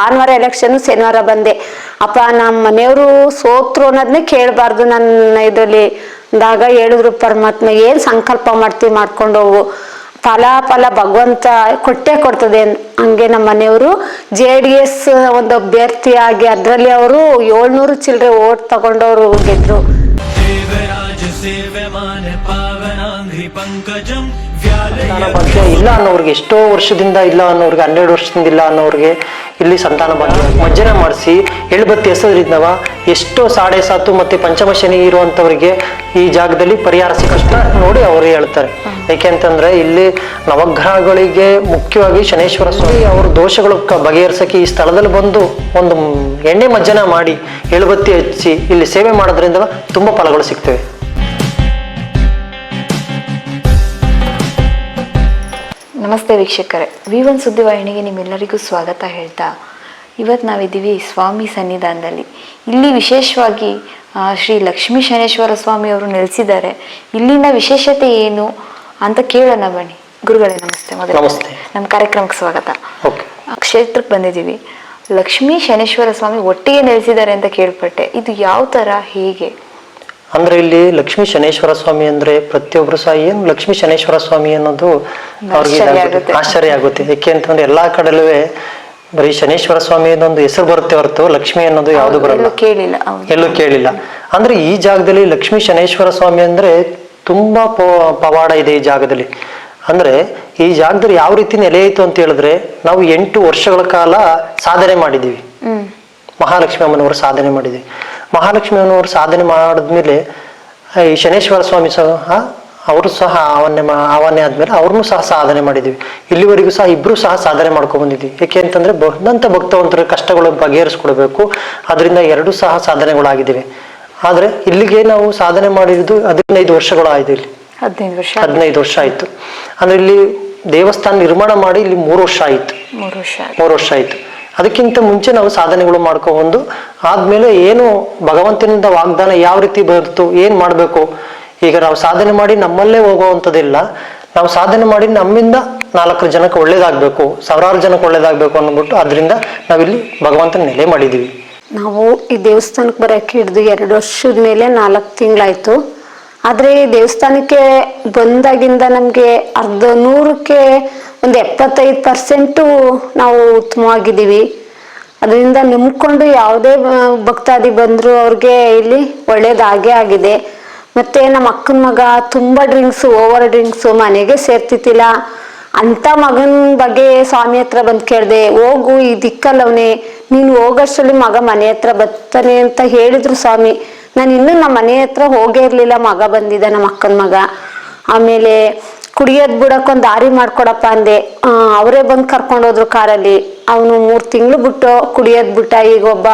ಭಾನುವಾರ ಎಲೆಕ್ಷನ್ ಶನಿವಾರ ಬಂದೆ. ಅಪ್ಪ ನಮ್ಮ ಮನೆಯವರು ಸೋತ್ರು ಅನ್ನೋದನ್ನ ಕೇಳಬಾರ್ದು. ನನ್ನ ಇದರಲ್ಲಿ ದಾಗ ಹೇಳಿದ್ರು, ಪರಮಾತ್ಮ, ಏನ್ ಸಂಕಲ್ಪ ಮಾಡ್ತೀವಿ ಮಾಡ್ಕೊಂಡೋಗು. ಫಲ ಫಲ ಭಗವಂತ ಕೊಟ್ಟೆ ಕೊಡ್ತದೆ. ಹಂಗೆ ನಮ್ಮ ಮನೆಯವರು ಜೆ ಡಿ ಎಸ್ ಒಂದು ಅಭ್ಯರ್ಥಿಯಾಗಿ ಅದರಲ್ಲಿ ಅವರು ಏಳ್ನೂರು ಚಿಲ್ಲರೆ ಓಟ್ ತಗೊಂಡವರು ಗೆದ್ರು. ಪಂಕಜ ಸಂತಾನ ಭಾಗ್ಯ ಇಲ್ಲ ಅನ್ನೋರಿಗೆ, ಎಷ್ಟೋ ವರ್ಷದಿಂದ ಇಲ್ಲ ಅನ್ನೋರಿಗೆ, ಹನ್ನೆರಡು ವರ್ಷದಿಂದ ಇಲ್ಲ ಅನ್ನೋರಿಗೆ ಇಲ್ಲಿ ಸಂತಾನ ಭಾಗ್ಯ. ಮಜ್ಜನ ಮಾಡಿಸಿ, ಎಳ್ಬತ್ತಿ ಎಸೋದ್ರಿಂದವ ಎಷ್ಟೋ ಸಾಡೆ ಸಾತು ಮತ್ತೆ ಪಂಚಮ ಶನಿ ಇರುವಂತವರಿಗೆ ಈ ಜಾಗದಲ್ಲಿ ಪರಿಹಾರ ಸಿಕ್ಕಷ್ಟ ನೋಡಿ ಅವರು ಹೇಳ್ತಾರೆ. ಯಾಕೆಂತಂದ್ರೆ ಇಲ್ಲಿ ನವಗ್ರಹಗಳಿಗೆ ಮುಖ್ಯವಾಗಿ ಶನೇಶ್ವರ ಸ್ವಾಮಿ ಅವ್ರ ದೋಷಗಳು ಬಗೆಹರಿಸಕ್ಕೆ ಈ ಸ್ಥಳದಲ್ಲಿ ಬಂದು ಒಂದು ಎಣ್ಣೆ ಮಜ್ಜನ ಮಾಡಿ, ಎಳುಬತ್ತಿ ಹಚ್ಚಿ ಇಲ್ಲಿ ಸೇವೆ ಮಾಡೋದ್ರಿಂದ ತುಂಬಾ ಫಲಗಳು ಸಿಗ್ತವೆ. ನಮಸ್ತೆ ವೀಕ್ಷಕರೇ. ವಿ ಒನ್ ಸುದ್ದಿವಾಹಿನಿಗೆ ನಿಮ್ಮೆಲ್ಲರಿಗೂ ಸ್ವಾಗತ ಹೇಳ್ತಾ ಇವತ್ತು ನಾವಿದ್ದೀವಿ ಸ್ವಾಮಿ ಸನ್ನಿಧಾನದಲ್ಲಿ. ಇಲ್ಲಿ ವಿಶೇಷವಾಗಿ ಶ್ರೀ ಲಕ್ಷ್ಮೀ ಶನೇಶ್ವರ ಸ್ವಾಮಿ ಅವರು ನೆಲೆಸಿದ್ದಾರೆ. ಇಲ್ಲಿನ ವಿಶೇಷತೆ ಏನು ಅಂತ ಕೇಳೋಣ ಬನ್ನಿ. ಗುರುಗಳೇ ನಮಸ್ತೆ. ಮೊದಲು ನಮಸ್ತೆ. ನಮ್ಮ ಕಾರ್ಯಕ್ರಮಕ್ಕೆ ಸ್ವಾಗತ. ಕ್ಷೇತ್ರಕ್ಕೆ ಬಂದಿದ್ದೀವಿ. ಲಕ್ಷ್ಮೀ ಶನೇಶ್ವರ ಸ್ವಾಮಿ ಒಟ್ಟಿಗೆ ನೆಲೆಸಿದ್ದಾರೆ ಅಂತ ಕೇಳ್ಪಟ್ಟೆ. ಇದು ಯಾವ ಥರ ಹೇಗೆ? ಅಂದ್ರೆ ಇಲ್ಲಿ ಲಕ್ಷ್ಮೀ ಶನೇಶ್ವರ ಸ್ವಾಮಿ ಅಂದ್ರೆ ಪ್ರತಿಯೊಬ್ರು ಸಹ ಏನು ಲಕ್ಷ್ಮೀ ಶನೇಶ್ವರ ಸ್ವಾಮಿ ಅನ್ನೋದು ಅವ್ರಿಗೆ ಆಶ್ಚರ್ಯ ಆಗುತ್ತೆ. ಯಾಕೆ ಅಂತಂದ್ರೆ ಎಲ್ಲಾ ಕಡೆಲೂ ಬರೀ ಶನೇಶ್ವರ ಸ್ವಾಮಿ ಅನ್ನೊಂದು ಹೆಸರು ಬರುತ್ತೆ ಹೊರತು ಲಕ್ಷ್ಮಿ ಅನ್ನೋದು ಯಾವುದು ಬರಲ್ಲ. ಎಲ್ಲೂ ಕೇಳಿಲ್ಲ ಎಲ್ಲೂ ಕೇಳಿಲ್ಲ. ಅಂದ್ರೆ ಈ ಜಾಗದಲ್ಲಿ ಲಕ್ಷ್ಮೀ ಶನೇಶ್ವರ ಸ್ವಾಮಿ ಅಂದ್ರೆ ತುಂಬಾ ಪವಾಡ ಇದೆ ಈ ಜಾಗದಲ್ಲಿ. ಅಂದ್ರೆ ಈ ಜಾಗದಲ್ಲಿ ಯಾವ ರೀತಿ ನೆಲೆ ಆಯ್ತು ಅಂತ ಹೇಳಿದ್ರೆ ನಾವು ಎಂಟು ವರ್ಷಗಳ ಕಾಲ ಸಾಧನೆ ಮಾಡಿದೀವಿ ಮಹಾಲಕ್ಷ್ಮಿ ಅಮ್ಮನವರು ಸಾಧನೆ ಮಾಡಿದ್ವಿ. ಮಹಾಲಕ್ಷ್ಮಿ ಅವನವರು ಸಾಧನೆ ಮಾಡಿದ್ಮೇಲೆ ಈ ಶನೇಶ್ವರ ಸ್ವಾಮಿ ಸಹ ಅವರು ಸಹ ಆವನ್ನೆ ಮಾ ಆವನ್ನೆ ಆದ್ಮೇಲೆ ಅವ್ರನ್ನೂ ಸಹ ಸಾಧನೆ ಮಾಡಿದ್ವಿ. ಇಲ್ಲಿವರೆಗೂ ಸಹ ಇಬ್ರು ಸಹ ಸಾಧನೆ ಮಾಡ್ಕೊಂಡ್ ಬಂದಿದ್ವಿ. ಯಾಕೆ ಅಂತಂದ್ರೆ ಬಂದಂತ ಭಕ್ತವಂತರ ಕಷ್ಟಗಳು ಬಗೆಹರಿಸ್ಕೊಡ್ಬೇಕು. ಅದರಿಂದ ಎರಡು ಸಹ ಸಾಧನೆಗಳಾಗಿದ್ದೀವಿ. ಆದ್ರೆ ಇಲ್ಲಿಗೆ ನಾವು ಸಾಧನೆ ಮಾಡಿದ್ದು ಹದಿನೈದು ವರ್ಷಗಳು ಆಯ್ತು ಇಲ್ಲಿ. ಹದಿನೈದು ವರ್ಷ ಹದಿನೈದು ವರ್ಷ ಆಯ್ತು. ಅಂದ್ರೆ ಇಲ್ಲಿ ದೇವಸ್ಥಾನ ನಿರ್ಮಾಣ ಮಾಡಿ ಇಲ್ಲಿ ಮೂರು ವರ್ಷ ಆಯ್ತು. ಮೂರು ವರ್ಷ ಆಯ್ತು. ಮೂರು ವರ್ಷ ಆಯ್ತು. ಅದಕ್ಕಿಂತ ಮುಂಚೆ ನಾವು ಸಾಧನೆಗಳು ಮಾಡ್ಕೊಂಡು ಆದ್ಮೇಲೆ ಏನು ಭಗವಂತನಿಂದ ವಾಗ್ದಾನ ಯಾವ ರೀತಿ ಬರುತ್ತೋ ಏನ್ ಮಾಡ್ಬೇಕು? ಈಗ ನಾವು ಸಾಧನೆ ಮಾಡಿ ನಮ್ಮಲ್ಲೇ ಹೋಗುವಂಥದ್ದಿಲ್ಲ. ನಾವು ಸಾಧನೆ ಮಾಡಿ ನಮ್ಮಿಂದ ನಾಲ್ಕು ಜನಕ್ಕೆ ಒಳ್ಳೇದಾಗಬೇಕು, ಸಾವಿರಾರು ಜನಕ್ಕೆ ಒಳ್ಳೇದಾಗಬೇಕು ಅಂದ್ಬಿಟ್ಟು ಅದರಿಂದ ನಾವಿಲ್ಲಿ ಭಗವಂತನ ನೆಲೆ ಮಾಡಿದೀವಿ ನಾವು ಈ ದೇವಸ್ಥಾನಕ್ಕೆ ಬರೋಕ್ಕೆ ಹಿಡಿದು ಎರಡು ವರ್ಷದ ಮೇಲೆ ನಾಲ್ಕು ತಿಂಗಳಾಯಿತು. ಆದರೆ ದೇವಸ್ಥಾನಕ್ಕೆ ಬಂದಾಗಿಂದ ನಮಗೆ ಅರ್ಧ ನೂರಕ್ಕೆ ಒಂದು ಎಪ್ಪತ್ತೈದು ಪರ್ಸೆಂಟು ನಾವು ಉತ್ತಮವಾಗಿದ್ದೀವಿ. ಅದರಿಂದ ನಂಬ್ಕೊಂಡು ಯಾವುದೇ ಭಕ್ತಾದಿ ಬಂದರೂ ಅವ್ರಿಗೆ ಇಲ್ಲಿ ಒಳ್ಳೇದಾಗೇ ಆಗಿದೆ. ಮತ್ತು ನಮ್ಮ ಅಕ್ಕನ ಮಗ ತುಂಬ ಡ್ರಿಂಕ್ಸು, ಓವರ್ ಡ್ರಿಂಕ್ಸು ಮನೆಗೆ ಸೇರ್ತಿತ್ತಿಲ್ಲ ಅಂಥ ಮಗನ ಬಗ್ಗೆ ಸ್ವಾಮಿ ಹತ್ರ ಬಂದು ಕೇಳಿದೆ, ಹೋಗು, ಈ ದಿಕ್ಕಲ್ಲವನೇ, ನೀನು ಹೋಗೋಷ್ಟರಲ್ಲಿ ಮಗ ಮನೆ ಹತ್ರ ಬರ್ತಾನೆ ಅಂತ ಹೇಳಿದ್ರು ಸ್ವಾಮಿ. ನಾನು ಇನ್ನೂ ನಮ್ಮ ಮನೆ ಹತ್ರ ಹೋಗೇ ಇರಲಿಲ್ಲ, ಮಗ ಬಂದಿದ್ದ ನಮ್ಮ ಅಕ್ಕನ ಮಗ. ಆಮೇಲೆ ಕುಡಿಯೋದ್ ಬಿಡಕ್ಕೊಂದು ದಾರಿ ಮಾಡ್ಕೊಡಪ್ಪ ಅಂದೆ. ಅವರೇ ಬಂದು ಕರ್ಕೊಂಡೋದ್ರು ಕಾರಲ್ಲಿ. ಅವನು ಮೂರು ತಿಂಗಳು ಬಿಟ್ಟು ಕುಡಿಯೋದ್ ಬಿಟ್ಟ. ಈಗ ಒಬ್ಬ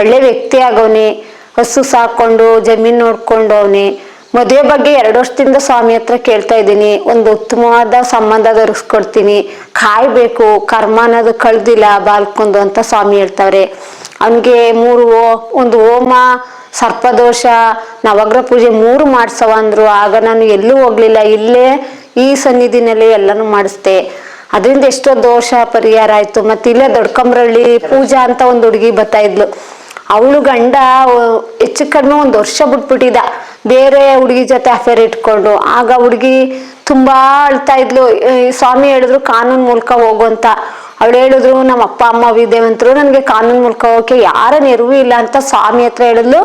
ಒಳ್ಳೆ ವ್ಯಕ್ತಿ ಆಗವನೆ. ಹಸು ಸಾಕೊಂಡು, ಜಮೀನ್ ನೋಡ್ಕೊಂಡು ಅವನೆ ಮದುವೆ ಬಗ್ಗೆ ಎರಡು ವರ್ಷದಿಂದ ಸ್ವಾಮಿ ಹತ್ರ ಕೇಳ್ತಾ ಇದ್ದೀನಿ. ಒಂದು ಉತ್ತಮವಾದ ಸಂಬಂಧ ದೊರಕಿಸ್ಕೊಡ್ತೀನಿ ಕಾಯ್ಬೇಕು, ಕರ್ಮ ಅನ್ನೋದು ಕಳ್ದಿಲ್ಲ ಬಾಲ್ಕೊಂಡು ಅಂತ ಸ್ವಾಮಿ ಹೇಳ್ತಾವ್ರೆ. ಅವನಿಗೆ ಮೂರು ಒಂದು ಹೋಮ, ಸರ್ಪದೋಷ, ನವಗ್ರಹ ಪೂಜೆ ಮೂರು ಮಾಡಿಸವ ಅಂದ್ರು. ಆಗ ನಾನು ಎಲ್ಲೂ ಹೋಗ್ಲಿಲ್ಲ. ಇಲ್ಲೇ ಈ ಸನ್ನಿಧಿನಲ್ಲಿ ಎಲ್ಲಾನು ಮಾಡಿಸ್ದೆ. ಅದರಿಂದ ಎಷ್ಟೋ ದೋಷ ಪರಿಹಾರ ಆಯ್ತು. ಮತ್ತೆ ಇಲ್ಲೇ ದೊಡ್ಕಂಬ್ರಳ್ಳಿ ಪೂಜಾ ಅಂತ ಒಂದು ಹುಡುಗಿ ಬರ್ತಾ ಇದ್ಲು. ಅವಳು ಗಂಡ ಹೆಚ್ಚು ಕಡಿಮೆ ಒಂದು ವರ್ಷ ಬಿಟ್ಬಿಟ್ಟಿದ್ದ. ಬೇರೆ ಹುಡುಗಿ ಜೊತೆ ಅಫೇರ್ ಇಟ್ಕೊಂಡು. ಆಗ ಹುಡುಗಿ ತುಂಬಾ ಅಳ್ತಾ ಇದ್ಲು. ಸ್ವಾಮಿ ಹೇಳಿದ್ರು ಕಾನೂನು ಮೂಲಕ ಹೋಗು ಅಂತ. ಅವಳು ಹೇಳಿದ್ರು, ನಮ್ಮ ಅಪ್ಪ, ಅಮ್ಮ ವಿದ್ಯಾವಂತರು ನನಗೆ ಕಾನೂನು ಮೂಲಕ ಹೋಗಕ್ಕೆ ಯಾರ ನೆರವು ಇಲ್ಲ ಅಂತ ಸ್ವಾಮಿ ಹತ್ರ ಹೇಳಿದ್ಲು.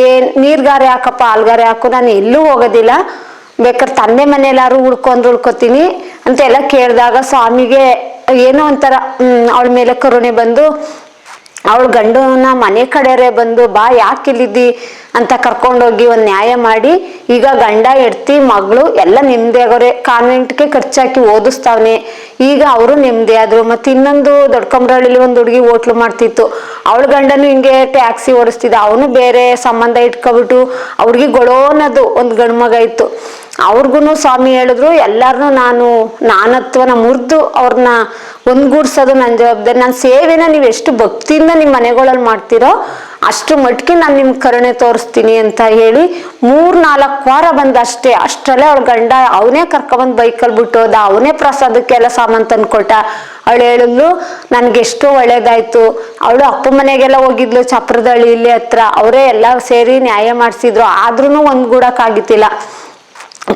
ಏನ್, ನೀರ್ಗಾರೆ ಹಾಕಪ್ಪ, ಆಲ್ಗಾರೆ ಹಾಕು, ನಾನು ಎಲ್ಲೂ ಹೋಗೋದಿಲ್ಲ. ಬೇಕಾದ್ರೆ ತಂದೆ ಮನೆಯಲ್ಲಾರು ಉಳ್ಕೊಂಡ್ರು ಉಳ್ಕೊತೀನಿ ಅಂತ ಎಲ್ಲ ಕೇಳಿದಾಗ ಸ್ವಾಮಿಗೆ ಏನೋ ಒಂಥರ ಅವಳ ಮೇಲೆ ಕರುಣೆ ಬಂದು ಅವಳ ಗಂಡನ ಮನೆ ಕಡೆಯರೇ ಬಂದು, ಬಾ, ಯಾಕೆ ಇಲ್ಲಿದ್ದಿ? ಅಂತ ಕರ್ಕೊಂಡೋಗಿ ಒಂದು ನ್ಯಾಯ ಮಾಡಿ, ಈಗ ಗಂಡ, ಹೆಡ್ತಿ, ಮಗಳು ಎಲ್ಲ ನೆಮ್ಮದಿ ಆಗೋರೆ ಕಾನ್ವೆಂಟ್ಗೆ ಖರ್ಚಾಕಿ ಓದಿಸ್ತಾವನೆ. ಈಗ ಅವರು ನೆಮ್ಮದಿ ಆದ್ರು. ಮತ್ತೆ ಇನ್ನೊಂದು ದೊಡ್ಕಂಬ್ರಳ್ಳಿಲಿ ಒಂದು ಹುಡುಗಿ ಹೋಟ್ಲು ಮಾಡ್ತಿತ್ತು. ಅವಳ ಗಂಡನು ಹಿಂಗೆ ಟ್ಯಾಕ್ಸಿ ಓಡಿಸ್ತಿದ್ದ. ಅವನು ಬೇರೆ ಸಂಬಂಧ ಇಟ್ಕೊಬಿಟ್ಟು ಅವ್ರಿಗೆ ಗೊಳೋನದು ಒಂದು ಗಂಡು ಮಗ ಇತ್ತು. ಅವ್ರಿಗೂ ಸ್ವಾಮಿ ಹೇಳಿದ್ರು, ಎಲ್ಲಾರನು ನಾನು ನಾನತ್ವನ ಮುರಿದು ಅವ್ರನ್ನ ಒಂದ್ಗೂಡ್ಸೋದು ನನ್ನ ಜವಾಬ್ದಾರಿ. ನನ್ನ ಸೇವೆನ ನೀವು ಎಷ್ಟು ಭಕ್ತಿಯಿಂದ ನಿಮ್ಮ ಮನೆಗಳಲ್ಲಿ ಮಾಡ್ತೀರೋ ಅಷ್ಟು ಮಟ್ಟಿಗೆ ನಾನು ನಿಮ್ಮ ಕರುಣೆ ತೋರಿಸ್ತೀನಿ ಅಂತ ಹೇಳಿ ಮೂರ್ ನಾಲ್ಕು ವಾರ ಬಂದ ಅಷ್ಟೇ ಅಷ್ಟರಲ್ಲೇ ಅವ್ಳ ಗಂಡ ಅವನೇ ಕರ್ಕೊಂಬಂದ್ ಬೈಕಲ್ಲಿ ಬಿಟ್ಟು ಹೋದ ಅವನೇ ಪ್ರಸಾದಕ್ಕೆಲ್ಲ ಸಾಮಾನ್ ತಂದ್ಕೊಟ್ಟ. ಅವಳು ಹೇಳಿದ್ಲು, ನನ್ಗೆ ಎಷ್ಟು ಒಳ್ಳೇದಾಯ್ತು. ಅವಳು ಅಪ್ಪ ಮನೆಗೆಲ್ಲ ಹೋಗಿದ್ಲು ಚಪ್ರದಳ್ಳಿ ಇಲ್ಲಿ ಹತ್ರ. ಅವರೇ ಎಲ್ಲ ಸೇರಿ ನ್ಯಾಯ ಮಾಡಿಸಿದ್ರು. ಆದ್ರೂ ಒಂದ್ಗೂಡಕ್ಕಾಗಿತ್ತಿಲ್ಲ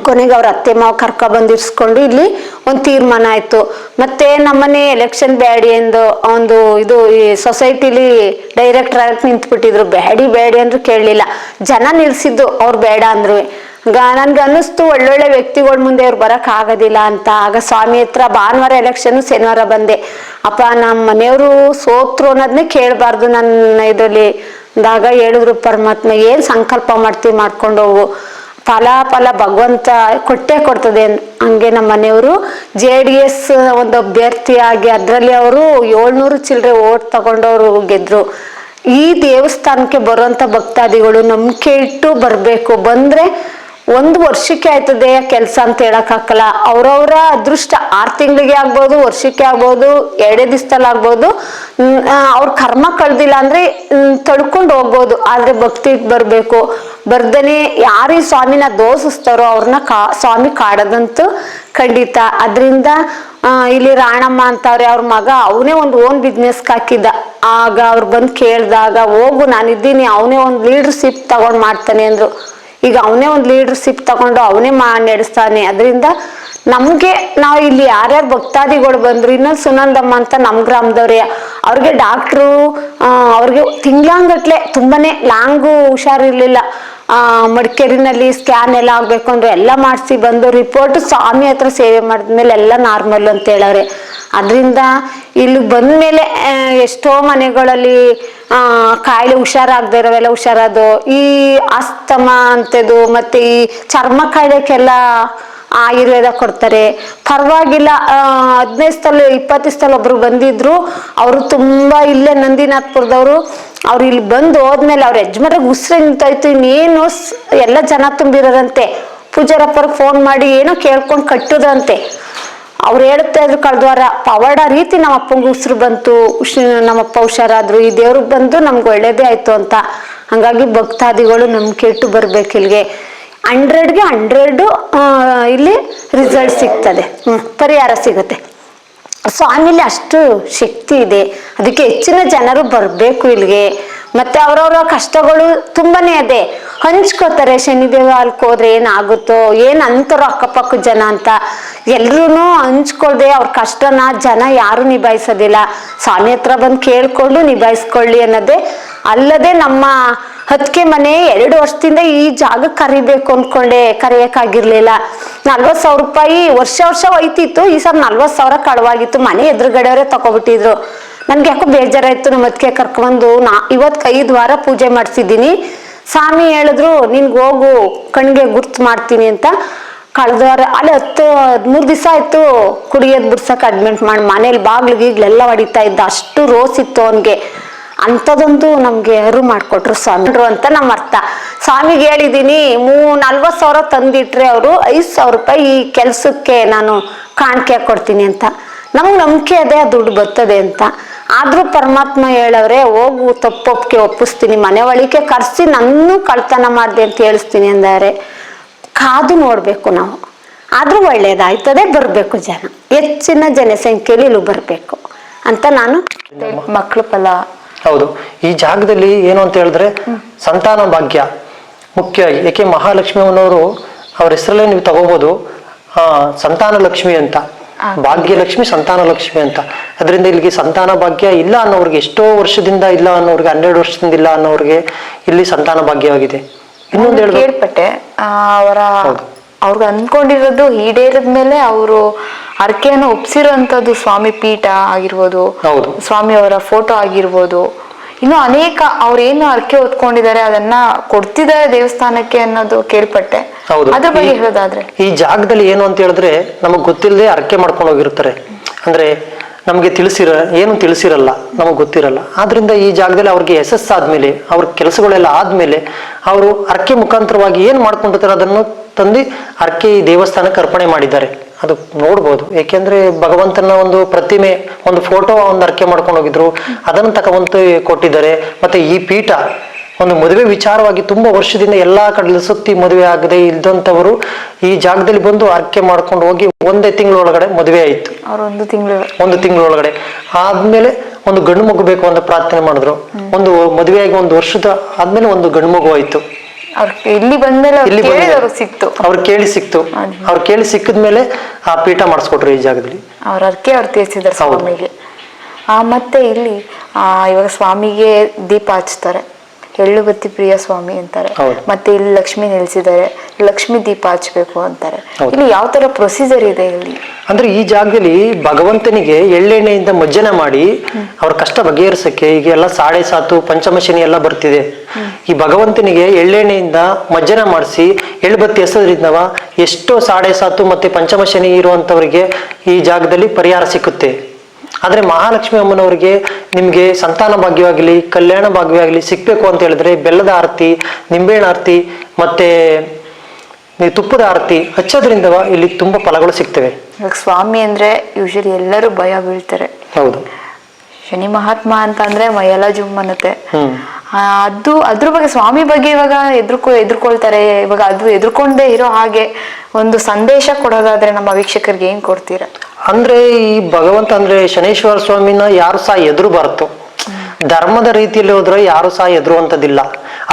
ಕೊನೆಗೆ ಅವ್ರ ಅತ್ತೆ ಮಾವ ಕರ್ಕ ಬಂದಿರ್ಸ್ಕೊಂಡು ಇಲ್ಲಿ ಒಂದು ತೀರ್ಮಾನ ಆಯ್ತು. ಮತ್ತೆ ನಮ್ಮನೆ ಎಲೆಕ್ಷನ್ ಬ್ಯಾಡಿ ಎಂದು ಒಂದು ಇದು ಈ ಸೊಸೈಟಿಲಿ ಡೈರೆಕ್ಟರ್ ಆಗಿ ನಿಂತ್ಬಿಟ್ಟಿದ್ರು. ಬ್ಯಾಡಿ ಬ್ಯಾಡಿ ಅಂದ್ರು ಕೇಳಲಿಲ್ಲ. ಜನ ನಿಲ್ಸಿದ್ದು ಅವ್ರು ಬೇಡ ಅಂದ್ರು. ನನ್ಗೆ ಅನ್ನಿಸ್ತು ಒಳ್ಳೊಳ್ಳೆ ವ್ಯಕ್ತಿಗಳ ಮುಂದೆ ಅವ್ರು ಬರಕ್ ಆಗೋದಿಲ್ಲ ಅಂತ. ಆಗ ಸ್ವಾಮಿ ಹತ್ರ ಭಾನುವಾರ ಎಲೆಕ್ಷನ್ ಶನಿವಾರ ಬಂದೆ. ಅಪ್ಪ ನಮ್ಮ ಮನೆಯವರು ಸೋತ್ರು ಅನ್ನೋದನ್ನೇ ಕೇಳಬಾರ್ದು ನನ್ನ ಇದರಲ್ಲಿ. ಅಂದಾಗ ಹೇಳಿದ್ರು ಪರಮಾತ್ಮ, ಏನು ಸಂಕಲ್ಪ ಮಾಡ್ತೀವಿ ಮಾಡ್ಕೊಂಡು ಹೋಗು. ಫಲ ಫಲ ಭಗವಂತ ಕೊಟ್ಟೆ ಕೊಡ್ತದೆ ಹಂಗೆ ನಮ್ಮ ಮನೆಯವರು ಜೆ ಡಿ ಎಸ್ ಒಂದು ಅಭ್ಯರ್ಥಿಯಾಗಿ ಅದರಲ್ಲಿ ಅವರು ಏಳ್ನೂರು ಚಿಲ್ಲರೆ ಓಟ್ ತಗೊಂಡವರು ಗೆದ್ರು. ಈ ದೇವಸ್ಥಾನಕ್ಕೆ ಬರುವಂತ ಭಕ್ತಾದಿಗಳು ನಂಬಿಕೆ ಇಟ್ಟು ಬರಬೇಕು. ಬಂದ್ರೆ ಒಂದು ವರ್ಷಕ್ಕೆ ಆಯ್ತದೆ ಕೆಲಸ ಅಂತ ಹೇಳಕ್ಕಾಗಲ್ಲ ಅವ್ರವ್ರ ಅದೃಷ್ಟ ಆರ್ ತಿಂಗಳಿಗೆ ಆಗ್ಬೋದು, ವರ್ಷಕ್ಕೆ ಆಗ್ಬೋದು, ಎರಡೇ ದಿವಸದಲ್ಲಿ ಆಗ್ಬೋದು. ಅವ್ರ ಕರ್ಮ ಕಳ್ದಿಲ್ಲ ಅಂದ್ರೆ ತಡ್ಕೊಂಡು ಹೋಗ್ಬೋದು. ಆದ್ರೆ ಭಕ್ತಿ ಬರ್ಬೇಕು. ಬರ್ದನೆ ಯಾರು ಈ ಸ್ವಾಮಿನ ದೋಷಿಸ್ತಾರೋ ಅವ್ರನ್ನ ಕಾ, ಸ್ವಾಮಿ ಕಾಡೋದಂತೂ ಖಂಡಿತ. ಅದರಿಂದ ಇಲ್ಲಿ ರಾಣಮ್ಮ ಅಂತವ್ರೆ ಅವ್ರ ಮಗ ಅವನೇ ಒಂದು ಓನ್ ಬಿಸ್ನೆಸ್ ಹಾಕಿದ್ದ. ಆಗ ಅವ್ರು ಬಂದು ಕೇಳಿದಾಗ, ಹೋಗು ನಾನಿದ್ದೀನಿ, ಅವನೇ ಒಂದು ಲೀಡರ್ಶಿಪ್ ತಗೊಂಡ್ ಮಾಡ್ತಾನೆ ಅಂದ್ರು. ಈಗ ಅವನೇ ಒಂದು ಲೀಡರ್ಶಿಪ್ ತಗೊಂಡು ಅವನೇ ಮಾ ನಡೆಸ್ತಾನೆ ಅದರಿಂದ ನಮಗೆ ನಾವು ಇಲ್ಲಿ ಯಾರ್ಯಾರು ಭಕ್ತಾದಿಗಳು ಬಂದ್ರು, ಇನ್ನೊಂದು ಸುನಂದಮ್ಮ ಅಂತ ನಮ್ಮ ಗ್ರಾಮದವ್ರೆ, ಅವ್ರಿಗೆ ಡಾಕ್ಟ್ರು ಅವ್ರಿಗೆ ತಿಂಗ್ಳಂಗಟ್ಲೆ ತುಂಬಾನೇ ಲಾಂಗು ಹುಷಾರಿರ್ಲಿಲ್ಲ. ಮಡಿಕೇರಿನಲ್ಲಿ ಸ್ಕ್ಯಾನ್ ಎಲ್ಲ ಆಗ್ಬೇಕು ಅಂದ್ರೆ ಎಲ್ಲ ಮಾಡಿಸಿ ಬಂದು ರಿಪೋರ್ಟ್ ಸ್ವಾಮಿ ಹತ್ರ ಸೇವೆ ಮಾಡಿದ್ಮೇಲೆ ಎಲ್ಲ ನಾರ್ಮಲ್ ಅಂತ ಹೇಳವ್ರೆ. ಅದರಿಂದ ಇಲ್ಲಿ ಬಂದ್ಮೇಲೆ ಎಷ್ಟೋ ಮನೆಗಳಲ್ಲಿ ಕಾಯಿಲೆ ಹುಷಾರಾಗದೆ ಇರೋವೆಲ್ಲ ಹುಷಾರಾದು ಈ ಅಸ್ತಮ ಅಂತದು ಮತ್ತೆ ಈ ಚರ್ಮ ಕಾಯಿಲೆಗೆಲ್ಲ ಆಯುರ್ವೇದ ಕೊಡ್ತಾರೆ. ಪರವಾಗಿಲ್ಲ ಹದಿನೈದು ಸ್ಥಳ ಇಪ್ಪತ್ತು ಸ್ಥಳ ಒಬ್ರು ಬಂದಿದ್ರು, ಅವರು ತುಂಬಾ ಇಲ್ಲೇ ನಂದಿನಾಥ್ಪುರದವರು, ಅವ್ರು ಇಲ್ಲಿ ಬಂದು ಹೋದ್ಮೇಲೆ ಅವ್ರ ಯಜಮಾನಿಗೆ ಉಸಿರು ನಿಂತಾಯ್ತು ಇನ್ನೇನು ಎಲ್ಲ ಜನ ತುಂಬಿರೋರಂತೆ. ಪೂಜಾರಪ್ಪ ಫೋನ್ ಮಾಡಿ ಏನೋ ಕೇಳ್ಕೊಂಡು ಕಟ್ಟುದಂತೆ ಅವ್ರು ಹೇಳುತ್ತಾ ಇದ್ರು ಕಳೆದ ವಾರ ಪವಾಡ ರೀತಿ ನಮ್ಮ ಅಪ್ಪಂಗೆ ಉಸಿರು ಬಂತು ನಮ್ಮಪ್ಪ ಹುಷಾರಾದ್ರು, ಈ ದೇವ್ರಿಗೆ ಬಂದು ನಮ್ಗೆ ಒಳ್ಳೇದೇ ಆಯ್ತು ಅಂತ. ಹಂಗಾಗಿ ಭಕ್ತಾದಿಗಳು ನಮ್ಮ ಕೆಟ್ಟು ಬರ್ಬೇಕು ಇಲ್ಲಿಗೆ. ಹಂಡ್ರೆಡ್ಗೆ ಹಂಡ್ರೆಡ್ ಇಲ್ಲಿ ರಿಸಲ್ಟ್ ಸಿಗ್ತದೆ. ಪರಿಹಾರ ಸಿಗುತ್ತೆ. ಸ್ವಾಮಿಲಿ ಅಷ್ಟು ಶಕ್ತಿ ಇದೆ. ಅದಕ್ಕೆ ಹೆಚ್ಚಿನ ಜನರು ಬರಬೇಕು ಇಲ್ಲಿಗೆ. ಮತ್ತೆ ಅವರವರ ಕಷ್ಟಗಳು ತುಂಬಾನೇ ಇದೆ. ಹಂಚ್ಕೋತಾರೆ ಶನಿದೇವ ಅಲ್ಕ್ ಹೋದ್ರೆ ಏನಾಗುತ್ತೋ, ಏನ್ ಅಂತಾರೋ ಅಕ್ಕಪಕ್ಕ ಜನ ಅಂತ. ಎಲ್ರೂ ಹಂಚ್ಕೊಳ್ದೆ ಅವ್ರ ಕಷ್ಟನ ಜನ ಯಾರು ನಿಭಾಯಿಸೋದಿಲ್ಲ. ಸ್ವಾಮಿ ಹತ್ರ ಬಂದು ಕೇಳ್ಕೊಂಡು ನಿಭಾಯಿಸ್ಕೊಳ್ಳಿ ಅನ್ನೋದೇ ಅಲ್ಲದೆ ನಮ್ಮ ಹತ್ಕೆ ಮನೆ ಎರಡು ವರ್ಷದಿಂದ ಈ ಜಾಗಕ್ಕೆ ಕರಿಬೇಕು ಅನ್ಕೊಂಡೆ, ಕರೆಯಕ್ಕಾಗಿರ್ಲಿಲ್ಲ. ನಲ್ವತ್ ಸಾವಿರ ರೂಪಾಯಿ ವರ್ಷ ವರ್ಷ ಹೋಯ್ತಿತ್ತು, ಈ ಸಲ ನಲ್ವತ್ ಸಾವಿರ ಕಳವಾಗಿತ್ತು. ಮನೆ ಎದುರುಗಡೆಯವರೇ ತಗೊಬಿಟ್ಟಿದ್ರು. ನನ್ಗೆ ಯಾಕೋ ಬೇಜಾರಾಯ್ತು, ನಮ್ಮ ಅದಕ್ಕೆ ಕರ್ಕೊಂಡ್ಬಂದು ನಾ ಇವತ್ತು ಐದು ವಾರ ಪೂಜೆ ಮಾಡಿಸಿದ್ದೀನಿ. ಸ್ವಾಮಿ ಹೇಳಿದ್ರು, ನಿನ್ಗೆ ಹೋಗು, ಕಣ್ಗೆ ಗುರ್ತು ಮಾಡ್ತೀನಿ ಅಂತ ಕಳೆದ ವಾರ ಅಲ್ಲಿ ಹತ್ತು, ಹದಿಮೂರು ದಿವಸ ಆಯ್ತು, ಕುಡಿಯೋದು ಬಿಡ್ಸಕ್ಕೆ ಅಡ್ಮಿಟ್ ಮಾಡಿ, ಮನೇಲಿ ಬಾಗ್ಲು ಗೀಗ್ಲೆಲ್ಲ ಹೊಡಿತಾ ಇದ್ದ. ಅಷ್ಟು ರೋಸ್ ಇತ್ತು ಅವನಿಗೆ. ಅಂಥದ್ದೊಂದು ನಮಗೆ ಅರು ಮಾಡಿಕೊಟ್ರು ಸ್ವಾಮಿ. ಅಂತ ನಮ್ಮ ಅರ್ಥ. ಸ್ವಾಮಿಗೆ ಹೇಳಿದ್ದೀನಿ ಮೂ ನಲ್ವತ್ತು ಸಾವಿರ ತಂದಿಟ್ರೆ ಅವರು ಐದು ಸಾವಿರ ರೂಪಾಯಿ ಈ ಕೆಲಸಕ್ಕೆ ನಾನು ಕಾಣಿಕೆ ಕೊಡ್ತೀನಿ ಅಂತ. ನಮ್ಗೆ ನಂಬಿಕೆ ಅದೇ ದುಡ್ಡು ಬರ್ತದೆ ಅಂತ. ಆದ್ರೂ ಪರಮಾತ್ಮ ಹೇಳವ್ರೆ ಹೋಗು ತಪ್ಪೊಪ್ಪಿಗೆ ಒಪ್ಪಿಸ್ತೀನಿ ಮನೆ ಒಳಗೆ ಕರ್ಸಿ ನನ್ನೂ ಕಳ್ತನ ಮಾಡಿದೆ ಅಂತ ಹೇಳಿಸ್ತೀನಿ ಅಂದರೆ. ಕಾದು ನೋಡಬೇಕು ನಾವು. ಆದರೂ ಒಳ್ಳೇದಾಯ್ತದೆ ಬರಬೇಕು ಜನ. ಹೆಚ್ಚಿನ ಜನಸಂಖ್ಯೆಯಲ್ಲಿ ಇಲ್ಲೂ ಬರಬೇಕು ಅಂತ ನಾನು ಮಕ್ಕಳು ಫಲ. ಹೌದು. ಈ ಜಾಗದಲ್ಲಿ ಏನು ಅಂತ ಹೇಳಿದ್ರೆ ಸಂತಾನ ಭಾಗ್ಯ ಮುಖ್ಯ. ಏಕೆ ಮಹಾಲಕ್ಷ್ಮಿ ಅನ್ನೋರು ಅವ್ರ ಹೆಸರಲ್ಲೇ ನೀವು ತಗೋಬಹುದು ಸಂತಾನ ಲಕ್ಷ್ಮಿ ಅಂತ. ಭಾಗ್ಯಲಕ್ಷ್ಮಿ ಸಂತಾನ ಲಕ್ಷ್ಮಿ ಅಂತ. ಅದರಿಂದ ಇಲ್ಲಿಗೆ ಸಂತಾನ ಭಾಗ್ಯ ಇಲ್ಲ ಅನ್ನೋರಿಗೆ ಎಷ್ಟೋ ವರ್ಷದಿಂದ ಇಲ್ಲ ಅನ್ನೋರಿಗೆ ಹನ್ನೆರಡು ವರ್ಷದಿಂದ ಇಲ್ಲ ಅನ್ನೋರಿಗೆ ಇಲ್ಲಿ ಸಂತಾನ ಭಾಗ್ಯವಾಗಿದೆ. ಇನ್ನೊಂದು ಹೇಳ್ಬೇಕು. ಕೇಳ್ಪಟ್ಟೆ. ಅವರ. ಅವ್ರಿಗೆ ಅನ್ಕೊಂಡಿರೋದು ಈಡೇರಿದ ಮೇಲೆ ಅವರು ಅರ್ಕೆಯನ್ನು ಒಪ್ಸಿರೋಂಥದ್ದು ಸ್ವಾಮಿ ಪೀಠ ಆಗಿರ್ಬೋದು ಹೌದು. ಸ್ವಾಮಿ ಅವರ ಫೋಟೋ ಆಗಿರ್ಬೋದು. ಇನ್ನು ಅನೇಕ ಅವ್ರೇನು ಅರ್ಕೆ ಹೊತ್ಕೊಂಡಿದ್ದಾರೆ ಅದನ್ನ ಕೊಡ್ತಿದ್ದಾರೆ ದೇವಸ್ಥಾನಕ್ಕೆ ಅನ್ನೋದು ಕೇಳ್ಪಟ್ಟೆ. ಅದ್ರ ಬಗ್ಗೆ ಹೇಳೋದಾದ್ರೆ. ಈ ಜಾಗದಲ್ಲಿ ಏನು ಅಂತ ಹೇಳಿದ್ರೆ ನಮಗ್ ಗೊತ್ತಿಲ್ಲದೆ ಅರ್ಕೆ ಮಾಡ್ಕೊಂಡು ಹೋಗಿರ್ತಾರೆ. ಅಂದ್ರೆ ನಮಗೆ ತಿಳಿಸಿರ, ಏನು ತಿಳಿಸಿರಲ್ಲ, ನಮಗೆ ಗೊತ್ತಿರಲ್ಲ. ಆದ್ರಿಂದ ಈ ಜಾಗದಲ್ಲಿ ಅವ್ರಿಗೆ ಯಶಸ್ಸಾದ್ಮೇಲೆ ಅವ್ರ ಕೆಲಸಗಳೆಲ್ಲ ಆದ್ಮೇಲೆ, ಅವರು ಅರ್ಕೆ ಮುಖಾಂತರವಾಗಿ ಏನು ಮಾಡ್ಕೊಂಡಿರ್ತಾರೆ ಅದನ್ನು ತಂದು ಅರ್ಕೆ ಈ ದೇವಸ್ಥಾನಕ್ಕೆ ಅರ್ಪಣೆ ಮಾಡಿದ್ದಾರೆ. ಅದು ನೋಡ್ಬೋದು. ಏಕೆಂದ್ರೆ ಭಗವಂತನ ಒಂದು ಪ್ರತಿಮೆ, ಒಂದು ಫೋಟೋ ಒಂದು ಅರ್ಕೆ ಮಾಡ್ಕೊಂಡು ಹೋಗಿದ್ರು ಅದನ್ನು ತಗೊಂಬಂದು ಕೊಟ್ಟಿದ್ದಾರೆ. ಮತ್ತೆ ಈ ಪೀಠ ಒಂದು ಮದುವೆ ವಿಚಾರವಾಗಿ ತುಂಬಾ ವರ್ಷದಿಂದ ಎಲ್ಲಾ ಕಡೆ ಸುತ್ತಿ ಮದುವೆ ಆಗದೆ ಇದ್ದಂತವರು ಈ ಜಾಗದಲ್ಲಿ ಬಂದು ಆರ್ಕೆ ಮಾಡ್ಕೊಂಡು ಹೋಗಿ ಒಂದೇ ತಿಂಗಳೊಳಗಡೆ ಮದುವೆ ಆಯ್ತು. ಅವ್ರು ಒಂದು ತಿಂಗಳು. ಒಂದು ತಿಂಗಳೊಳಗಡೆ. ಆದ್ಮೇಲೆ ಒಂದು ಗಂಡು ಮಗು ಬೇಕು ಅಂತ ಪ್ರಾರ್ಥನೆ ಮಾಡಿದ್ರು. ಒಂದು ಮದುವೆಯಾಗಿ ಒಂದು ವರ್ಷದ ಆದ್ಮೇಲೆ ಒಂದು ಗಂಡು ಮಗು ಆಯ್ತು. ಅವ್ರು ಇಲ್ಲಿ ಬಂದ್ಮೇಲೆ ಇಲ್ಲಿ ಸಿಕ್ತು. ಅವ್ರು ಕೇಳಿ ಸಿಕ್ತು. ಅವ್ರು ಕೇಳಿ ಸಿಕ್ಕಿದ್ಮೇಲೆ ಆ ಪೀಠ ಮಾಡಿಸ್ಕೊಟ್ರು ಈ ಜಾಗದಲ್ಲಿ. ಅವ್ರ ಅದಕ್ಕೆ ಅವ್ರು ತೀರ್ಸಿದ್ದಾರೆ. ಸ್ವಾಮಿಗೆ. ಆ ಮತ್ತೆ ಇಲ್ಲಿ ಆ ಇವಾಗ ಸ್ವಾಮಿಗೆ ದೀಪ ಹಚ್ತಾರೆ. ಎಳ್ಳು ಬತ್ತಿ ಪ್ರಿಯ ಸ್ವಾಮಿ ಅಂತಾರೆ. ಮತ್ತೆ ಇಲ್ಲಿ ಲಕ್ಷ್ಮಿ ನಿಲ್ಸಿದ್ದಾರೆ. ಲಕ್ಷ್ಮಿ ದೀಪ ಹಚ್ಬೇಕು ಅಂತಾರೆ. ಇಲ್ಲಿ ಯಾವ ತರ ಪ್ರೊಸೀಜರ್ ಇದೆ ಇಲ್ಲಿ? ಅಂದ್ರೆ ಈ ಜಾಗದಲ್ಲಿ ಭಗವಂತನಿಗೆ ಎಳ್ಳೆಣ್ಣೆಯಿಂದ ಮಜ್ಜನ ಮಾಡಿ ಅವ್ರ ಕಷ್ಟ ಬಗೆಹರಿಸಕ್ಕೆ ಈಗ ಎಲ್ಲ ಸಾಡೆ ಸಾತು ಪಂಚಮಶನಿ ಎಲ್ಲ ಬರ್ತಿದೆ. ಈ ಭಗವಂತನಿಗೆ ಎಳ್ಳೆಣ್ಣೆಯಿಂದ ಮಜ್ಜನ ಮಾಡಿಸಿ ಎಳ್ಳುಬತ್ತಿ ಎಸದ್ರಿಂದವ ಎಷ್ಟೋ ಸಾಡೆ ಸಾತು ಮತ್ತೆ ಪಂಚಮಶನಿ ಇರುವಂತವರಿಗೆ ಈ ಜಾಗದಲ್ಲಿ ಪರಿಹಾರ ಸಿಕ್ಕುತ್ತೆ. ಆದ್ರೆ ಮಹಾಲಕ್ಷ್ಮಿ ಅಮ್ಮನವರಿಗೆ ನಿಮ್ಗೆ ಸಂತಾನ ಭಾಗ್ಯವಾಗಲಿ ಕಲ್ಯಾಣ ಭಾಗ್ಯವಾಗಲಿ ಸಿಕ್ಬೇಕು ಅಂತ ಹೇಳಿದ್ರೆ ಬೆಲ್ಲದ ಆರತಿ ನಿಂಬೆಹಣ್ಣು ಆರತಿ ಮತ್ತೆ ತುಪ್ಪದ ಆರತಿ ಹಚ್ಚೋದ್ರಿಂದ ಇಲ್ಲಿ ತುಂಬಾ ಫಲಗಳು ಸಿಗ್ತವೆ. ಇವಾಗ ಸ್ವಾಮಿ ಅಂದ್ರೆ ಯೂಶಲಿ ಎಲ್ಲರೂ ಭಯ ಬೀಳ್ತಾರೆ. ಹೌದು. ಶನಿ ಮಹಾತ್ಮ ಅಂತ ಅಂದ್ರೆ ಮೈಯೆಲ್ಲ ಜುಮ್ ಅನ್ನತ್ತೆ. ಅದು ಅದ್ರ ಬಗ್ಗೆ ಸ್ವಾಮಿ ಬಗ್ಗೆ ಇವಾಗ ಎದುರ್ಕೊ ಎದುರ್ಕೊಳ್ತಾರೆ. ಇವಾಗ ಅದು ಎದುರ್ಕೊಂಡೇ ಇರೋ ಹಾಗೆ ಒಂದು ಸಂದೇಶ ಕೊಡೋದಾದ್ರೆ ನಮ್ಮ ವೀಕ್ಷಕರಿಗೆ ಏನ್ ಕೊಡ್ತೀರಾ? ಅಂದ್ರೆ ಈ ಭಗವಂತ ಅಂದ್ರೆ ಶನೇಶ್ವರ ಸ್ವಾಮಿನ ಯಾರು ಸಹ ಎದುರು ಬರ್ತು ಧರ್ಮದ ರೀತಿಯಲ್ಲಿ ಹೋದ್ರೆ ಯಾರು ಸಹ ಎದುರುವಂತದಿಲ್ಲ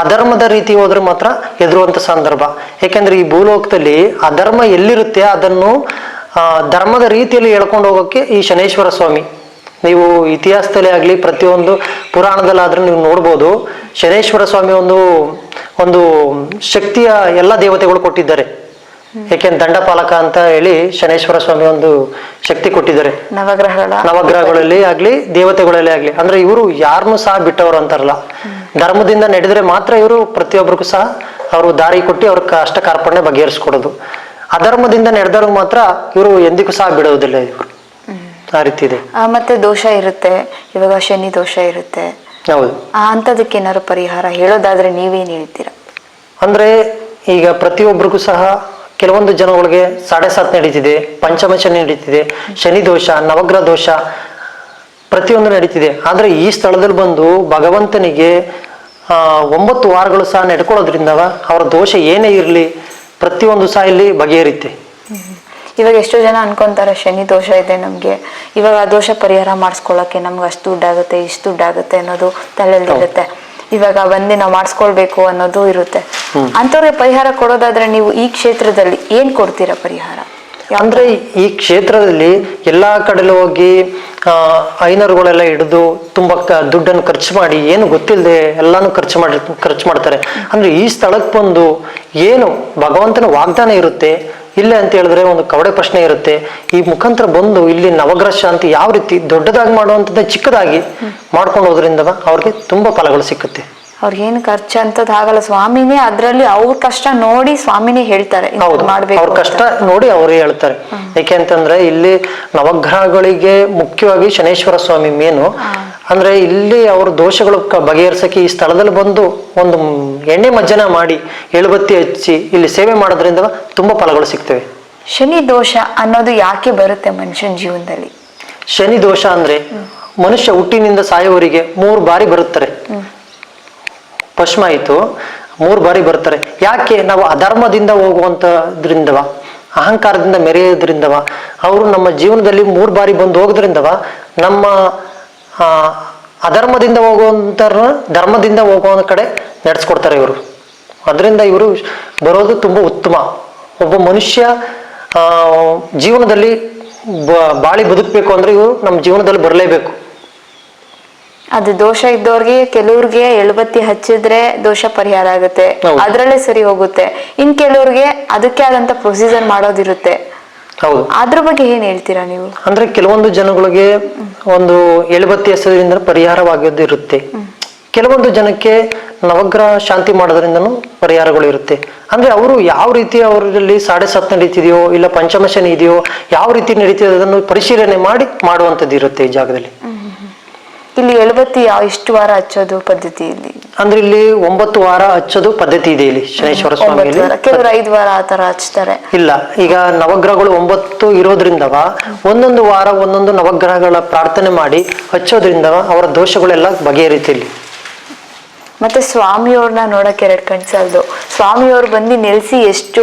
ಅಧರ್ಮದ ರೀತಿ ಹೋದ್ರೆ ಮಾತ್ರ ಎದುರುವಂತ ಸಂದರ್ಭ. ಯಾಕೆಂದ್ರೆ ಈ ಭೂಲೋಕದಲ್ಲಿ ಅಧರ್ಮ ಎಲ್ಲಿರುತ್ತೆ ಅದನ್ನು ಧರ್ಮದ ರೀತಿಯಲ್ಲಿ ಹೇಳ್ಕೊಂಡು ಹೋಗೋಕೆ ಈ ಶನೇಶ್ವರ ಸ್ವಾಮಿ. ನೀವು ಇತಿಹಾಸದಲ್ಲೇ ಆಗಲಿ ಪ್ರತಿಯೊಂದು ಪುರಾಣದಲ್ಲಾದ್ರೂ ನೀವು ನೋಡ್ಬೋದು, ಶನೇಶ್ವರ ಸ್ವಾಮಿ ಒಂದು ಒಂದು ಶಕ್ತಿಯ ಎಲ್ಲ ದೇವತೆಗಳು ಕೊಟ್ಟಿದ್ದಾರೆ. ಯಾಕೆಂದ್ರೆ ದಂಡಪಾಲಕ ಅಂತ ಹೇಳಿ ಶನೇಶ್ವರ ಸ್ವಾಮಿ ಒಂದು ಶಕ್ತಿ ಕೊಟ್ಟಿದ್ದಾರೆ. ನವಗ್ರಹಗಳ ನವಗ್ರಹಗಳಲ್ಲಿ ಆಗ್ಲಿ ದೇವತೆಗಳಲ್ಲಿ ಆಗ್ಲಿ ಅಂದ್ರೆ ಇವರು ಯಾರನ್ನು ಸಹ ಬಿಟ್ಟವರು ಅಂತಾರಲ್ಲ. ಧರ್ಮದಿಂದ ನಡೆದ್ರೆ ಮಾತ್ರ ಇವರು ಪ್ರತಿಯೊಬ್ಬರಿಗೂ ಸಹ ಅವರು ದಾರಿ ಕೊಟ್ಟು ಅವ್ರ ಕಷ್ಟ ಕಾರ್ಪಣ್ಯ ಬಗೆಹರಿಸ್ಕೊಡೋದು. ಅಧರ್ಮದಿಂದ ನಡೆದವ್ರಿಗೆ ಮಾತ್ರ ಇವರು ಎಂದಿಗೂ ಸಹ ಬಿಡೋದಿಲ್ಲ ಇವರು. ಆ ರೀತಿ ಇದೆ. ಆ, ಮತ್ತೆ ದೋಷ ಇರುತ್ತೆ. ಇವಾಗ ಶನಿ ದೋಷ ಇರುತ್ತೆ. ಹೌದು. ಆ ಅಂಥದಕ್ಕೆ ಏನಾದ್ರು ಪರಿಹಾರ ಹೇಳೋದಾದ್ರೆ ನೀವೇನ್ ಹೇಳ್ತೀರಾ? ಅಂದ್ರೆ ಈಗ ಪ್ರತಿಯೊಬ್ಬರಿಗೂ ಸಹ ಕೆಲವೊಂದು ಜನಗಳಿಗೆ ಸಾಡೆ ಸಾತ್ ನಡೀತಿದೆ ಪಂಚಮ ಶನಿ ನಡೀತಿದೆ ಶನಿ ದೋಷ ನವಗ್ರಹ ದೋಷ ಪ್ರತಿಯೊಂದು ನಡೀತಿದೆ. ಆದ್ರೆ ಈ ಸ್ಥಳದಲ್ಲಿ ಬಂದು ಭಗವಂತನಿಗೆ ಆ, ಒಂಬತ್ತು ವಾರಗಳು ಸಹ ನಡ್ಕೊಳ್ಳೋದ್ರಿಂದ ಅವರ ದೋಷ ಏನೇ ಇರಲಿ ಪ್ರತಿಯೊಂದು ಸಹ ಇಲ್ಲಿ ಬಗೆಹರಿಯುತ್ತೆ ಇವಾಗ ಎಷ್ಟೋ ಜನ ಅನ್ಕೊಂತಾರೆ ಶನಿ ದೋಷ ಇದೆ ನಮ್ಗೆ. ಇವಾಗ ಆ ದೋಷ ಪರಿಹಾರ ಮಾಡಿಸ್ಕೊಳ್ಳೋಕೆ ನಮ್ಗೆ ಅಷ್ಟು ದುಡ್ಡಾಗುತ್ತೆ ಇಷ್ಟು ದುಡ್ಡಾಗುತ್ತೆ ಅನ್ನೋದು ತಲೆಯಲ್ಲಿ ಇರುತ್ತೆ ಇವಾಗ ಬಂದು ನಾವು ಮಾಡಿಸ್ಕೊಳ್ಬೇಕು ಅನ್ನೋದು ಇರುತ್ತೆ. ಅಂಥವ್ರಿಗೆ ಪರಿಹಾರ ಕೊಡೋದಾದ್ರೆ ನೀವು ಈ ಕ್ಷೇತ್ರದಲ್ಲಿ ಏನ್ ಕೊಡ್ತೀರಾ ಪರಿಹಾರ? ಅಂದ್ರೆ ಈ ಕ್ಷೇತ್ರದಲ್ಲಿ ಎಲ್ಲಾ ಕಡೆಲೂ ಹೋಗಿ ಐನರುಗಳೆಲ್ಲ ಹಿಡಿದು ತುಂಬಾ ದುಡ್ಡನ್ನು ಖರ್ಚು ಮಾಡಿ, ಏನು ಗೊತ್ತಿಲ್ಲದೆ ಎಲ್ಲಾನು ಖರ್ಚು ಮಾಡಿ, ಖರ್ಚು ಮಾಡ್ತಾರೆ. ಅಂದ್ರೆ ಈ ಸ್ಥಳಕ್ಕೆ ಬಂದು ಏನು ಭಗವಂತನ ವಾಗ್ದಾನ ಇರುತ್ತೆ ಇಲ್ಲ ಅಂತ ಹೇಳಿದ್ರೆ ಒಂದು ಕವಡೆ ಪ್ರಶ್ನೆ ಇರುತ್ತೆ. ಈ ಮುಖಾಂತರ ಬಂದು ಇಲ್ಲಿ ನವಗ್ರಹ ಶಾಂತಿ ಯಾವ ರೀತಿ ದೊಡ್ಡದಾಗಿ ಮಾಡುವಂಥದ್ದೇ ಚಿಕ್ಕದಾಗಿ ಮಾಡ್ಕೊಂಡು ಹೋದ್ರಿಂದ ಅವ್ರಿಗೆ ತುಂಬಾ ಫಲಗಳು ಸಿಕ್ಕುತ್ತೆ. ಅವ್ರಿಗೇನು ಖರ್ಚು ಅಂತದ್ ಆಗಲ್ಲ. ಸ್ವಾಮಿನೇ ಅದ್ರಲ್ಲಿ ಅವ್ರ ಕಷ್ಟ ನೋಡಿ ಸ್ವಾಮಿನೇ ಹೇಳ್ತಾರೆ ಮಾಡ್ಬೇಕು ಅವ್ರ ಕಷ್ಟ ನೋಡಿ ಅವರೇ ಹೇಳ್ತಾರೆ. ಯಾಕೆ ಅಂತಂದ್ರೆ ಇಲ್ಲಿ ನವಗ್ರಹಗಳಿಗೆ ಮುಖ್ಯವಾಗಿ ಶನೇಶ್ವರ ಸ್ವಾಮಿ ಮೇನು. ಅಂದ್ರೆ ಇಲ್ಲಿ ಅವ್ರ ದೋಷಗಳು ಬಗೆಹರಿಸಕ್ಕೆ ಈ ಸ್ಥಳದಲ್ಲಿ ಬಂದು ಒಂದು ಎಣ್ಣೆ ಮಜ್ಜನ ಮಾಡಿ ಎಳುಬತ್ತಿ ಹಚ್ಚಿ ಇಲ್ಲಿ ಸೇವೆ ಮಾಡೋದ್ರಿಂದ ತುಂಬಾ ಫಲಗಳು ಸಿಗ್ತವೆ. ಶನಿ ದೋಷ ಅನ್ನೋದು ಯಾಕೆ ಬರುತ್ತೆ ಮನುಷ್ಯನ ಜೀವನದಲ್ಲಿ? ಶನಿ ದೋಷ ಅಂದ್ರೆ ಮನುಷ್ಯ ಹುಟ್ಟಿನಿಂದ ಸಾಯುವವರಿಗೆ ಮೂರು ಬಾರಿ ಬರುತ್ತಾರೆ. ಪಶ್ಮ ಆಯಿತು ಮೂರು ಬಾರಿ ಬರ್ತಾರೆ ಯಾಕೆ? ನಾವು ಅಧರ್ಮದಿಂದ ಹೋಗುವಂತದ್ರಿಂದವ? ಅಹಂಕಾರದಿಂದ ಮೆರೆಯೋದ್ರಿಂದವ? ಅವರು ನಮ್ಮ ಜೀವನದಲ್ಲಿ ಮೂರು ಬಾರಿ ಬಂದು ಹೋಗೋದ್ರಿಂದವ? ನಮ್ಮ ಆ, ಅಧರ್ಮದಿಂದ ಹೋಗುವಂತ ಧರ್ಮದಿಂದ ಹೋಗುವ ಕಡೆ ನಡೆಸ್ಕೊಡ್ತಾರೆ ಇವರು. ಅದರಿಂದ ಇವರು ಬರೋದು ತುಂಬಾ ಉತ್ತಮ. ಒಬ್ಬ ಮನುಷ್ಯ ಜೀವನದಲ್ಲಿ ಬಾಳಿ ಬದುಕಬೇಕು ಅಂದ್ರೆ ಇವರು ನಮ್ಮ ಜೀವನದಲ್ಲಿ ಬರಲೇಬೇಕು. ಅದು ದೋಷ ಇದ್ದವ್ರಿಗೆ ಕೆಲವ್ರಿಗೆ ಎಳುಬತ್ತಿ ಹಚ್ಚಿದ್ರೆ ದೋಷ ಪರಿಹಾರ ಆಗುತ್ತೆ. ಅದರಲ್ಲೇ ಸರಿ ಹೋಗುತ್ತೆ. ಇನ್ ಕೆಲವ್ರಿಗೆ ಅದಕ್ಕೆ ಆದಂತ ಪ್ರೊಸೀಜರ್ ಮಾಡೋದಿರುತ್ತೆ. ಹೌದು. ಅದ್ರ ಬಗ್ಗೆ ಏನ್ ಹೇಳ್ತೀರಾ ನೀವು? ಅಂದ್ರೆ ಕೆಲವೊಂದು ಜನಗಳಿಗೆ ಒಂದು ಎಳುಬತ್ತಿ ಹಚ್ಚೋದ್ರಿಂದ ಪರಿಹಾರವಾಗೋದು ಇರುತ್ತೆ. ಕೆಲವೊಂದು ಜನಕ್ಕೆ ನವಗ್ರಹ ಶಾಂತಿ ಮಾಡೋದ್ರಿಂದನೂ ಪರಿಹಾರಗಳು ಇರುತ್ತೆ. ಅಂದ್ರೆ ಅವರು ಯಾವ ರೀತಿ ಅವರಲ್ಲಿ ಸಾಡೆ ಸತ್ ನಡೀತಿದೆಯೋ ಇಲ್ಲ ಪಂಚಮ ಶನಿ ಇದೆಯೋ ಯಾವ ರೀತಿ ನಡೀತಿದೆ ಅದನ್ನು ಪರಿಶೀಲನೆ ಮಾಡಿ ಮಾಡುವಂಥದ್ದು ಇರುತ್ತೆ ಈ ಜಾಗದಲ್ಲಿ. ಇಲ್ಲಿ ಎಳವತ್ತಿ ಯಾವ ಇಷ್ಟು ವಾರ ಹಚ್ಚೋದು ಪದ್ಧತಿ ಇಲ್ಲಿ? ಅಂದ್ರೆ ಇಲ್ಲಿ ಒಂಬತ್ತು ವಾರ ಹಚ್ಚೋದು ಪದ್ಧತಿ ಇದೆ ಇಲ್ಲಿ ಶನೇಶ್ವರ ಸ್ವಾಮಿ ಕೆಲವರು ವಾರ. ಐದು ವಾರ ಆ ತರ ಹಚ್ತಾರೆ. ಇಲ್ಲ ಈಗ ನವಗ್ರಹಗಳು ಒಂಬತ್ತು ಇರೋದ್ರಿಂದವ ಒಂದೊಂದು ವಾರ ಒಂದೊಂದು ನವಗ್ರಹಗಳ ಪ್ರಾರ್ಥನೆ ಮಾಡಿ ಹಚ್ಚೋದ್ರಿಂದ ಅವರ ದೋಷಗಳೆಲ್ಲ ಬಗೆಯ ಇಲ್ಲಿ. ಮತ್ತೆ ಸ್ವಾಮಿಯವ್ರನ್ನ ನೋಡಕ್ಕೆ ಎರಡು ಕಣ್ಸಲ್ದು. ಸ್ವಾಮಿಯವ್ರು ಬಂದು ನೆಲೆಸಿ ಎಷ್ಟು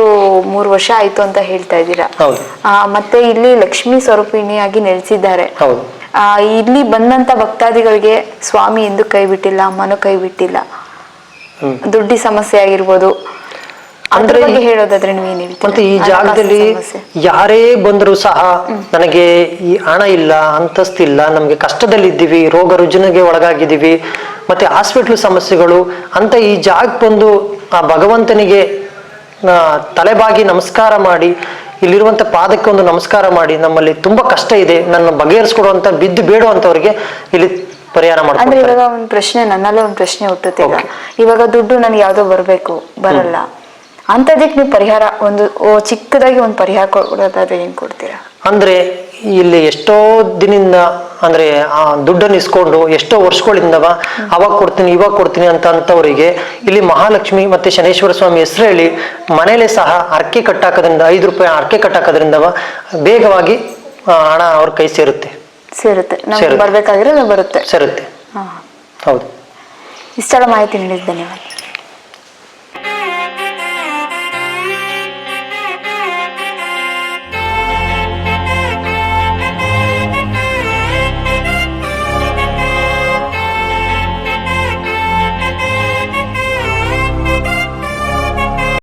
ಮೂರು ವರ್ಷ ಆಯ್ತು ಅಂತ ಹೇಳ್ತಾ ಇದ್ದೀರಾ? ಮತ್ತೆ ಇಲ್ಲಿ ಲಕ್ಷ್ಮಿ ಸ್ವರೂಪಿಣಿಯಾಗಿ ನೆಲೆಸಿದ್ದಾರೆ. ಇಲ್ಲಿ ಬಂದಂತ ಭಕ್ತಾದಿಗಳಿಗೆ ಸ್ವಾಮಿ ಎಂದು ಕೈ ಬಿಟ್ಟಿಲ್ಲ ಅಮ್ಮನೂ ಕೈ ಬಿಟ್ಟಿಲ್ಲ. ದುಡ್ಡಿ ಸಮಸ್ಯೆ ಆಗಿರ್ಬೋದು. ಅದ್ರ ಹೇಳೋದಾದ್ರೆ? ಮತ್ತೆ ಈ ಜಾಗದಲ್ಲಿ ಯಾರೇ ಬಂದರೂ ಸಹ ನನಗೆ ಈ ಹಣ ಇಲ್ಲ ಅಂತಸ್ತಿಲ್ಲ ನಮಗೆ ಕಷ್ಟದಲ್ಲಿದ್ದೀವಿ ರೋಗ ರುಜಿನಗೆ ಒಳಗಾಗಿದ್ದೀವಿ ಮತ್ತೆ ಹಾಸ್ಪಿಟ್ಲ್ ಸಮಸ್ಯೆಗಳು ಅಂತ ಈ ಜಾಗ ಬಂದು ಆ ಭಗವಂತನಿಗೆ ತಲೆಬಾಗಿ ನಮಸ್ಕಾರ ಮಾಡಿ ಇಲ್ಲಿರುವಂತ ಪಾದಕ್ಕೆ ಒಂದು ನಮಸ್ಕಾರ ಮಾಡಿ ನಮ್ಮಲ್ಲಿ ತುಂಬಾ ಕಷ್ಟ ಇದೆ ನನ್ನ ಬಗೆಹರಿಸ್ಕೊಡುವಂತ ಬಿದ್ದು ಬೇಡುವಂತವ್ರಿಗೆ ಇಲ್ಲಿ ಪರಿಹಾರ ಅಂದ್ರೆ ಇವಾಗ ಒಂದು ಪ್ರಶ್ನೆ ನನ್ನಲ್ಲೇ ಒಂದು ಪ್ರಶ್ನೆ ಹುಟ್ಟುತ್ತೆ ಇವಾಗ ದುಡ್ಡು ನನ್ಗೆ ಯಾವ್ದೋ ಬರ್ಬೇಕು ಬರಲ್ಲ. ಅಂತದಕ್ಕೆ ನೀವು ಪರಿಹಾರ ಒಂದು ಚಿಕ್ಕದಾಗಿ ಒಂದು ಪರಿಹಾರ ಕೊಡೋದಾದ್ರೆ ಏನ್ ಕೊಡ್ತೀರಾ? ಅಂದ್ರೆ ಇಲ್ಲಿ ಎಷ್ಟೋ ದಿನದಿಂದ ಅಂದ್ರೆ ಆ ದುಡ್ಡನ್ನು ಇಸ್ಕೊಂಡು ಎಷ್ಟೋ ವರ್ಷಗಳಿಂದವ ಅವಾಗ ಕೊಡ್ತೀನಿ ಇವಾಗ ಕೊಡ್ತೀನಿ ಅಂತ ಅಂತವರಿಗೆ ಇಲ್ಲಿ ಮಹಾಲಕ್ಷ್ಮಿ ಮತ್ತೆ ಶನೇಶ್ವರ ಸ್ವಾಮಿ ಹೆಸರು ಹೇಳಿ ಮನೇಲೆ ಸಹ ಅರ್ಕೆ ಕಟ್ಟಾಕೋದ್ರಿಂದ ಐದು ರೂಪಾಯಿ ಅರ್ಕೆ ಕಟ್ಟಾಕೋದ್ರಿಂದವ ಬೇಗವಾಗಿ ಹಣ ಅವ್ರ ಕೈ ಸೇರುತ್ತೆ. ಸೇರುತ್ತೆ. ಬರ್ಬೇಕಾಗಿರೋದು ಬರುತ್ತೆ. ಸೇರುತ್ತೆ. ಹೌದು. ಇಷ್ಟೆಲ್ಲ ಮಾಹಿತಿ ನೀಡಿದ ಧನ್ಯವಾದ.